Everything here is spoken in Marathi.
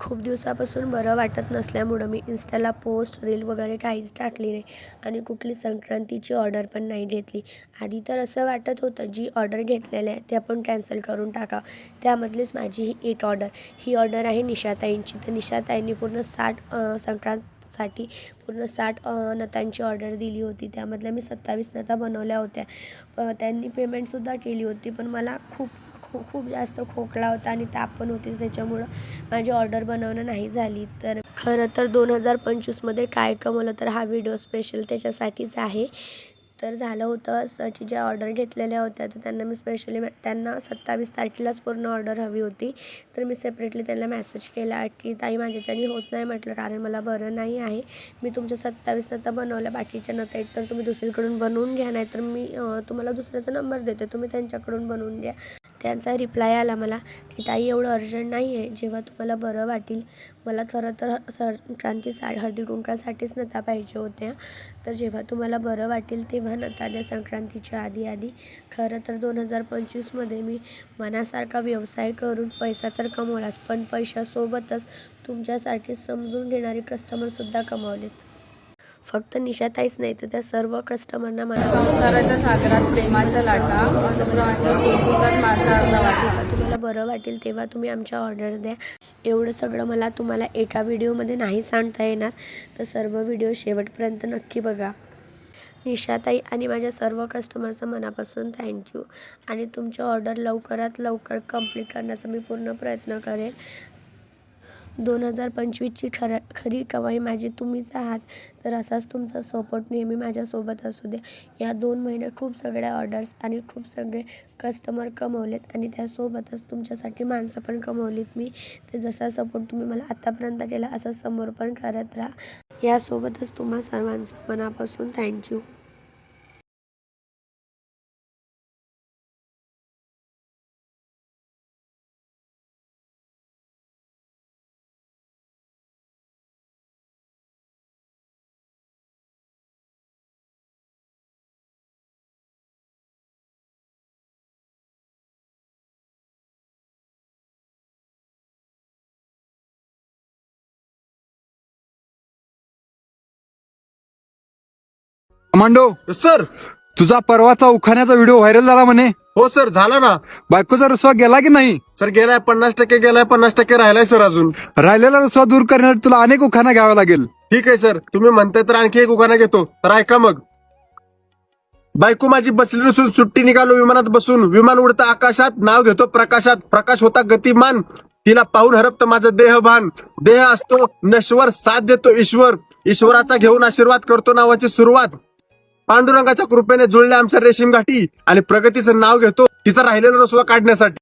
खूप दिवसापासून बरं वाटत नसल्यामुळं मी इन्स्टाला पोस्ट रील वगैरे काहीच टाकली नाही. आणि कुठली संक्रांतीची ऑर्डर पण नाही घेतली. आधी तर असं वाटत होतं जी ऑर्डर घेतलेली आहे ते आपण कॅन्सल करून टाका त्यामधलीच माझी ही एक ऑर्डर ही ऑर्डर आहे निशाताईंची. तर निशाताईंनी पूर्ण साठ संक्रांत साठी पूर्ण साठ अं, नतांची ऑर्डर दिली होती. त्यामधल्या मी सत्तावीस नता बनवल्या होत्या. प त्यांनी पेमेंटसुद्धा केली होती. पण मला खूप खूप खूप जास्त खोकला होता आणि ताप पण होती त्याच्यामुळं माझी ऑर्डर बनवणं नाही झाली. तर खरं तर दोन हजार पंचवीसमध्ये काय कमवलं तर हा व्हिडिओ स्पेशल त्याच्यासाठीच आहे. तर झालं होतं असं ज्या ऑर्डर घेतलेल्या होत्या तर त्यांना मी स्पेशली त्यांना सत्तावीस तारखेलाच पूर्ण ऑर्डर हवी होती. तर मी सेपरेटली त्यांना मेसेज केला की ताई माझ्याच्यानी होत नाही म्हटलं कारण मला बरं नाही आहे. मी तुमच्या सत्तावीस नंतर बनवल्या बाकीच्या नंतर एक तर तुम्ही दुसरीकडून बनवून घ्या नाही तर मी तुम्हाला दुसऱ्याचा नंबर देते. तुम्ही त्यांच्याकडून बनवून घ्या. त्यांचा रिप्लाय आला मला की ताई एवढं अर्जंट नाही आहे जेव्हा तुम्हाला बरं वाटेल मला खरं तर संक्रांती सा हळदी कुंकासाठीच नता पाहिजे होत्या. तर जेव्हा तुम्हाला बरं वाटेल तेव्हा नता द्या संक्रांतीच्या आधी आधी. खरं तर दोन हजार पंचवीसमध्ये मी मनासारखा व्यवसाय करून पैसा तर कमवलाच पण पैशासोबतच तुमच्यासाठी समजून घेणारे कस्टमरसुद्धा कमावलेत. फक्त निशाताईच नाही तर त्या सर्व कस्टमरना मला सागरात लाटा. तुम्हाला बरं वाटेल तेव्हा तुम्ही आमच्या ऑर्डर द्या. एवढं सगळं मला तुम्हाला एका व्हिडिओमध्ये नाही सांगता येणार. तर सर्व व्हिडिओ शेवटपर्यंत नक्की बघा. निशाताई आणि माझ्या सर्व कस्टमरचं मनापासून थँक्यू आणि तुमची ऑर्डर लवकरात लवकर कंप्लीट करण्याचा मी पूर्ण प्रयत्न करेन दोन हजार पंचवीसची खर खरी कमाई माझी तुम्हीच आहात. तर असाच तुमचा सपोर्ट नेहमी माझ्यासोबत असू द्या. या दोन महिन्यात खूप सगळ्या ऑर्डर्स आणि खूप सगळे कस्टमर कमवलेत आणि त्यासोबतच तुमच्यासाठी माणसं पण कमवलीत मी. तर जसा सपोर्ट तुम्ही मला आत्तापर्यंत केला असा समोर पण करत राहा. यासोबतच तुम्हा सर्वांचं मनापासून थँक्यू कमांडो सर तुझा परवाचा उखाण्याचा व्हिडिओ व्हायरल झाला म्हणे. हो सर झाला ना. बायकोचा रुसवा गेला की नाही? सर गेलाय पन्नास टक्के गेलाय पन्नास टक्के राहिलाय सर अजून. राहिलेला रुसवा दूर करण्यासाठी तुला अनेक उखाणा घ्यावा लागेल. ठीक आहे सर तुम्ही म्हणताय तर आणखी एक उखाणा घेतो. तर ऐका मग. बायको माझी बसली नसून सुट्टी निघालो विमानात बसून. विमान उडतं आकाशात नाव घेतो प्रकाशात. प्रकाश होता गतिमान. तिला पाहून हरपतं माझं देहभान. देह असतो नश्वर साथ देतो ईश्वर. ईश्वराचा घेऊन आशीर्वाद करतो नावाची सुरुवात. पांडुरंगाच्या कृपेने जुळल्या आमच्या रेशीम गाठी आणि प्रगतीचं नाव घेतो तिचा राहिलेला रसवा काढण्यासाठी.